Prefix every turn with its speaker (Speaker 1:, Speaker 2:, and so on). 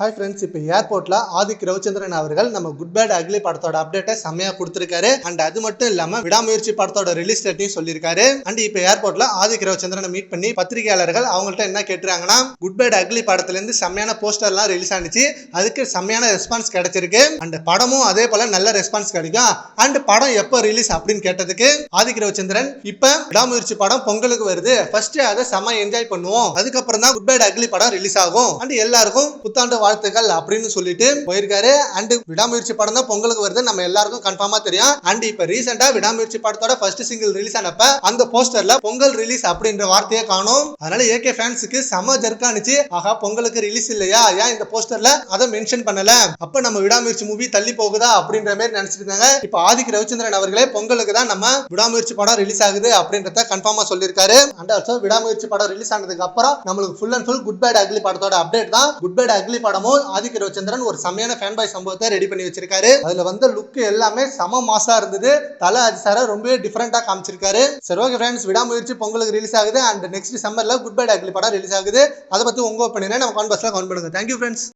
Speaker 1: Hi friends இப்போ ஏர்போர்ட்டில் ஆதிக் ரவிச்சந்திரன் அவர்கள் நம்ம குட் பேட் அக்லி படத்தோட அப்டேட்டை செம்மையாக கொடுத்துருக்காரு. அண்ட் அது மட்டும் இல்லாமல் விடாமுயற்சி படத்தோட ரிலீஸ் டேட்டையும் சொல்லியிருக்காரு. அண்ட் இப்போ ஏர்போர்ட்ல ஆதிக் ரவிச்சந்திரனை மீட் பண்ணி பத்திரிகையாளர்கள் அவங்கள்ட்ட என்ன கேட்டுறாங்கன்னா குட் பேட் அக்லி படத்துல இருந்து செம்மையான போஸ்டர்லாம் ரிலீஸ் ஆனிச்சு. அதுக்கு செம்மையான ரெஸ்பான்ஸ் கிடைச்சிருக்கு. அண்ட் படமும் அதே போல நல்ல ரெஸ்பான்ஸ் கிடைக்கும். அண்ட் படம் எப்போ ரிலீஸ் அப்படின்னு கேட்டதுக்கு ஆதிக் ரவிச்சந்திரன் இப்ப விடாமுயற்சி படம் பொங்கலுக்கு வருது. ஃபர்ஸ்ட் அதை செம்ம என்ஜாய் பண்ணுவோம். அதுக்கப்புறம் தான் குட் பேட் அக்லி படம் ரிலீஸ் ஆகும். அண்ட் எல்லாருக்கும் புத்தாண்டு வாழ்த்துக்கள் அப்படின்னு சொல்லிட்டு போயிருக்காரு. அண்ட் விடாமுயற்சி படம் தான் பொங்கலுக்கு வருது. நம்ம எல்லாருக்கும் கன்ஃபார்மா தெரியும். அண்ட் இப்ப ரீசெண்டா விடாமுயற்சி படத்தோட ஃபர்ஸ்ட் சிங்கிள் ரிலீஸ் ஆனப்ப அந்த போஸ்டர்ல பொங்கல் ரிலீஸ் அப்படின்ற வார்த்தையை காணும். அதனால ஏகே ஃபேன்ஸுக்கு செம ஜர்க்கானுச்சு ஆஹா பொங்கலுக்கு ரிலீஸ் இல்லையா? ஏன் இந்த போஸ்டர்ல அதை மென்ஷன் பண்ணல? அப்ப நம்ம விடாமுயற்சி மூவி தள்ளி போகுதா அப்படின்ற மாதிரி நினைச்சிட்டு இருக்காங்க இப்ப ஆதிக் ரவிச்சந்திரன் அவர்களே பொங்கலுக்கு தான் நம்ம விடாமுயற்சி படம் ரிலீஸ் ஆகுது அப்படின்றத கன்ஃபார்மா சொல்லியிருக்காரு. அண்ட் ஆல்சோ விடாமுயற்சி படம் ரிலீஸ் ஆனதுக்கு அப்புறம் நம்மளுக்கு full and full good bad ugly படத்தோட அப்டேட் தான். குட் பேட் அக்லி படமும் ஆதிக்க ரவிச்சந்திரன் ஒரு செம்மையான ஃபேன் பாய் சம்பவத்தை ரெடி பண்ணி வச்சிருக்காரு. அதுல வந்த லுக் எல்லாமே செம மாசா இருந்தது. தல அஜிசார ரொம்பவே டிஃப்ரெண்டா காமிச்சிருக்காரு. சரி ஓகே ஃப்ரெண்ட்ஸ் விடாமுயற்சி பொங்கலுக்கு ரிலீஸ் ஆகுது. அண்ட் நெக்ஸ்ட் சம்மர்ல குட் பை டாக்லி படம் ரிலீஸ் ஆகுது. அதை பத்தி உங்க ஒப்பீனியனை நம்ம கான்பர்ஸ்ல கவுண்ட் பண்ணுங்க. Thank you friends